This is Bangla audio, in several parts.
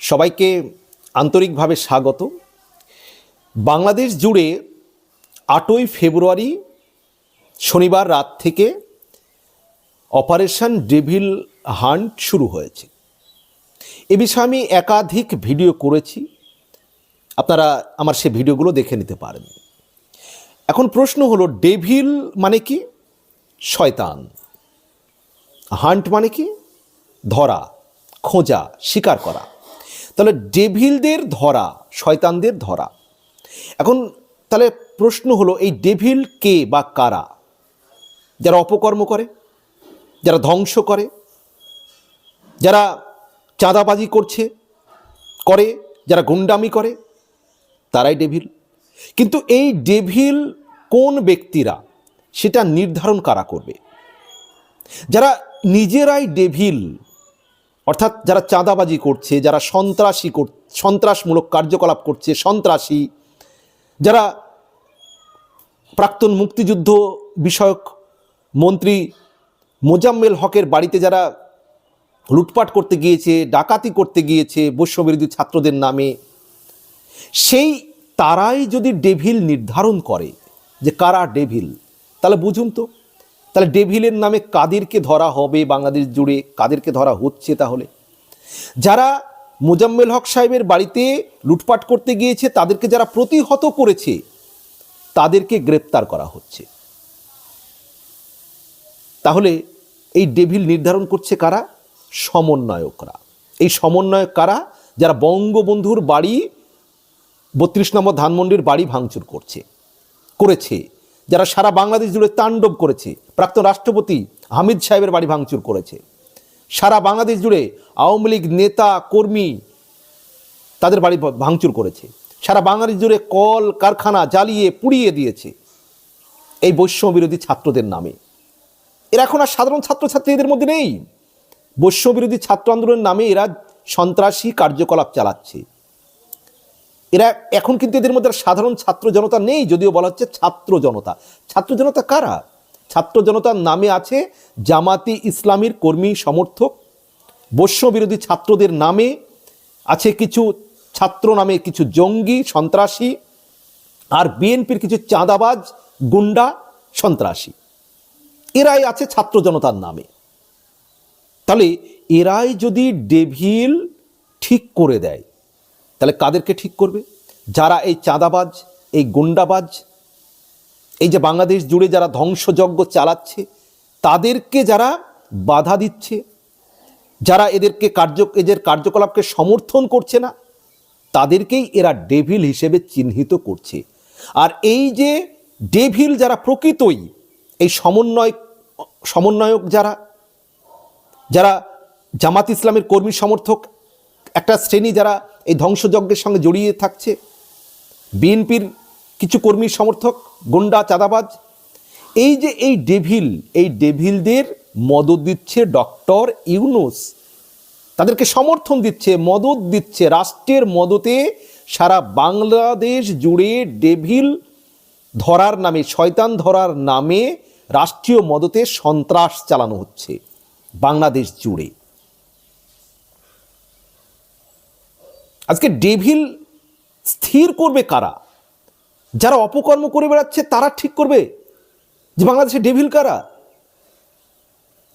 সবাইকে আন্তরিকভাবে স্বাগত। বাংলাদেশ জুড়ে আটই ফেব্রুয়ারি শনিবার রাত থেকে অপারেশন ডেভিল হান্ট শুরু হয়েছে। এ বিষয়ে আমি একাধিক ভিডিও করেছি। আপনারা আমার সে ভিডিওগুলো দেখে নিতে পারেন। এখন প্রশ্ন হলো, ডেভিল মানে কি? শয়তান। হান্ট মানে কি? ধরা, খোঁজা, শিকার করা। তাহলে ডেভিলদের ধরা, শয়তানদের ধরা। এখন তাহলে প্রশ্ন হলো, এই ডেভিল কে বা কারা? যারা অপকর্ম করে, যারা ধ্বংস করে, যারা চাঁদাবাজি করছে, করে, যারা গুন্ডামি করে, তারাই ডেভিল। কিন্তু এই ডেভিল কোন ব্যক্তিরা, সেটা নির্ধারণ কারা করবে? যারা নিজেরাই ডেভিল অর্থাৎ যারা চাঁদাবাজি করছে, যারা সন্ত্রাসী কর, সন্ত্রাসমূলক কার্যকলাপ করছে, সন্ত্রাসী, যারা প্রাক্তন মুক্তিযুদ্ধ বিষয়ক মন্ত্রী মোজাম্মেল হকের বাড়িতে যারা লুটপাট করতে গিয়েছে, ডাকাতি করতে গিয়েছে বৈশ্যবিরোধী ছাত্রদের নামে, সেই তারাই যদি ডেভিল নির্ধারণ করে যে কারা ডেভিল, তাহলে বুঝুন তো তাহলে ডেভিলের নামে কাদেরকে ধরা হবে, বাংলাদেশ জুড়ে কাদেরকে ধরা হচ্ছে তাহলে। যারা মোজাম্মেল হক সাহেবের বাড়িতে লুটপাট করতে গিয়েছে, তাদেরকে যারা প্রতিহত করেছে, তাদেরকে গ্রেপ্তার করা হচ্ছে। তাহলে এই ডেভিল নির্ধারণ করছে কারা? সমন্বয়করা। এই সমন্বয়ক কারা? যারা বঙ্গবন্ধুর বাড়ি, বত্রিশ নম্বর ধানমন্ডির বাড়ি ভাঙচুর করছে, করেছে। যারা সারা বাংলাদেশ জুড়ে তাণ্ডব করেছে প্রাক্তন রাষ্ট্রপতি হামিদ সাহেবের বাড়ি ভাঙচুর করেছে। সারা বাংলাদেশ জুড়ে আওয়ামী লীগ নেতা, কর্মী তাদের বাড়ি ভাঙচুর করেছে। সারা বাংলাদেশ জুড়ে কল, কারখানা জ্বালিয়ে, পুড়িয়ে দিয়েছে এই বৈষম্য বিরোধী ছাত্রদের নামে। এরা এখন আর সাধারণ ছাত্রছাত্রী এদের মধ্যে নেই। বৈষম্য বিরোধী ছাত্র আন্দোলনের নামে এরা সন্ত্রাসী কার্যকলাপ চালাচ্ছে। এরা এখন কিন্তু এদের মধ্যে সাধারণ ছাত্র জনতা নেই, যদিও বলা হচ্ছে ছাত্র জনতা। ছাত্র জনতা কারা? ছাত্র জনতার নামে আছে জামাতি ইসলামীর কর্মী সমর্থক। বৈশ্য বিরোধী ছাত্রদের নামে আছে কিছু ছাত্র নামে কিছু জঙ্গি, সন্ত্রাসী আর বিএনপির কিছু চাঁদাবাজ, গুন্ডা, সন্ত্রাসী। এরাই আছে ছাত্র জনতার নামে। তাহলে এরাই যদি ডেভিল ঠিক করে দেয়, তাহলে কাদেরকে ঠিক করবে? যারা এই চাঁদাবাজ, এই গুন্ডাবাজ এই যে বাংলাদেশ জুড়ে যারা ধ্বংসযজ্ঞ চালাচ্ছে, তাদেরকে যারা বাধা দিচ্ছে, যারা এদেরকে কার্য, এদের কার্যকলাপকে সমর্থন করছে না, তাদেরকেই এরা ডেভিল হিসেবে চিহ্নিত করছে। আর এই যে ডেভিল যারা প্রকৃতই, এই সমন্বয়, সমন্বয়ক যারা যারা জামাত ইসলামের কর্মী সমর্থক, একটা শ্রেণি যারা এই ধ্বংসযজ্ঞের সঙ্গে জড়িয়ে থাকছে, বিএনপির কিছু কর্মী সমর্থক গুন্ডা চাঁদাবাজ। এই যে এই ডেভিল, এই ডেভিলদের মদত দিচ্ছে ডক্টর ইউনুস, তাদেরকে সমর্থন দিচ্ছে, মদত দিচ্ছে, রাষ্ট্রের মদতে সারা বাংলাদেশ জুড়ে ডেভিল ধরার নামে, শয়তান ধরার নামে রাষ্ট্রীয় মদতে সন্ত্রাস চালানো হচ্ছে বাংলাদেশ জুড়ে। আজকে ডেভিল স্থির করবে কারা? যারা অপকর্ম করে বেড়াচ্ছে, তারা ঠিক করবে যে বাংলাদেশে ডেভিল কারা?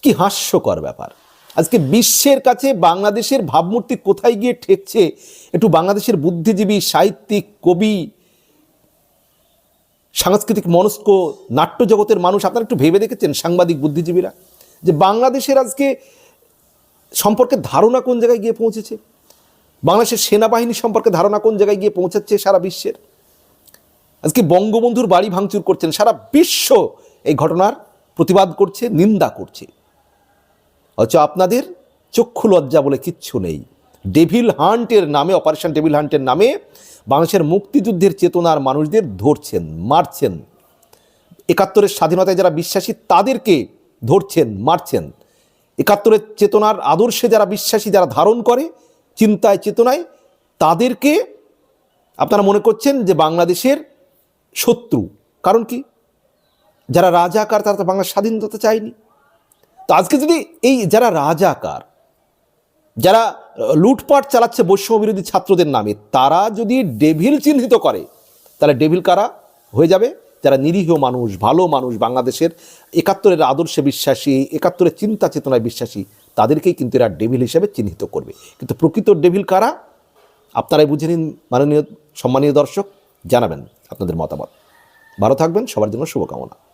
কি হাস্যকর ব্যাপার। আজকে বিশ্বের কাছে বাংলাদেশের ভাবমূর্তি কোথায় গিয়ে ঠেকছে? একটু বাংলাদেশের বুদ্ধিজীবী, সাহিত্যিক, কবি, সাংস্কৃতিক মনস্ক নাট্য জগতের মানুষ, আপনারা একটু ভেবে দেখেছেন সাংবাদিক বুদ্ধিজীবীরা? যে বাংলাদেশের আজকে সম্পর্কে ধারণা কোন জায়গায় গিয়ে পৌঁছেছে? বাংলাদেশের সেনাবাহিনী সম্পর্কে ধারণা কোন জায়গায় গিয়ে পৌঁছাচ্ছে সারা বিশ্বের? আজকে বঙ্গবন্ধুর বাড়ি ভাঙচুর করছেন, সারা বিশ্ব এই ঘটনার প্রতিবাদ করছে, নিন্দা করছে। অথচ আপনাদের চক্ষু লজ্জা বলে কিচ্ছু নেই। ডেভিল হান্টের নামে, অপারেশন ডেভিল হান্টের নামে বাংলাদেশের মুক্তিযুদ্ধের চেতনার মানুষদের ধরছেন, মারছেন। একাত্তরের স্বাধীনতায় যারা বিশ্বাসী, তাদেরকে ধরছেন, মারছেন। একাত্তরের চেতনার আদর্শে যারা বিশ্বাসী, যারা ধারণ করে, চিন্তায়, চেতনায়, তাদেরকে আপনারা মনে করছেন যে বাংলাদেশের শত্রু। কারণ কি? যারা রাজাকার, তারা তো বাংলার স্বাধীনতা চায়নি। তো আজকে যদি এই যারা রাজাকার, যারা লুটপাট চালাচ্ছে বৈষম্য বিরোধী ছাত্রদের নামে, তারা যদি ডেভিল চিহ্নিত করে, তাহলে ডেভিল কারা হয়ে যাবে? যারা নিরীহ মানুষ, ভালো মানুষ, বাংলাদেশের একাত্তরের আদর্শে বিশ্বাসী, একাত্তরের চিন্তা চেতনায় বিশ্বাসী, তাদেরকেই কিন্তু এরা ডেভিল হিসেবে চিহ্নিত করবে। কিন্তু প্রকৃত ডেভিল কারা? আপনারাই বুঝে নিন, মাননীয়, সম্মানীয় দর্শক, জানাবেন। আপনাদের মতামত। ভালো থাকবেন সবার জন্য শুভকামনা।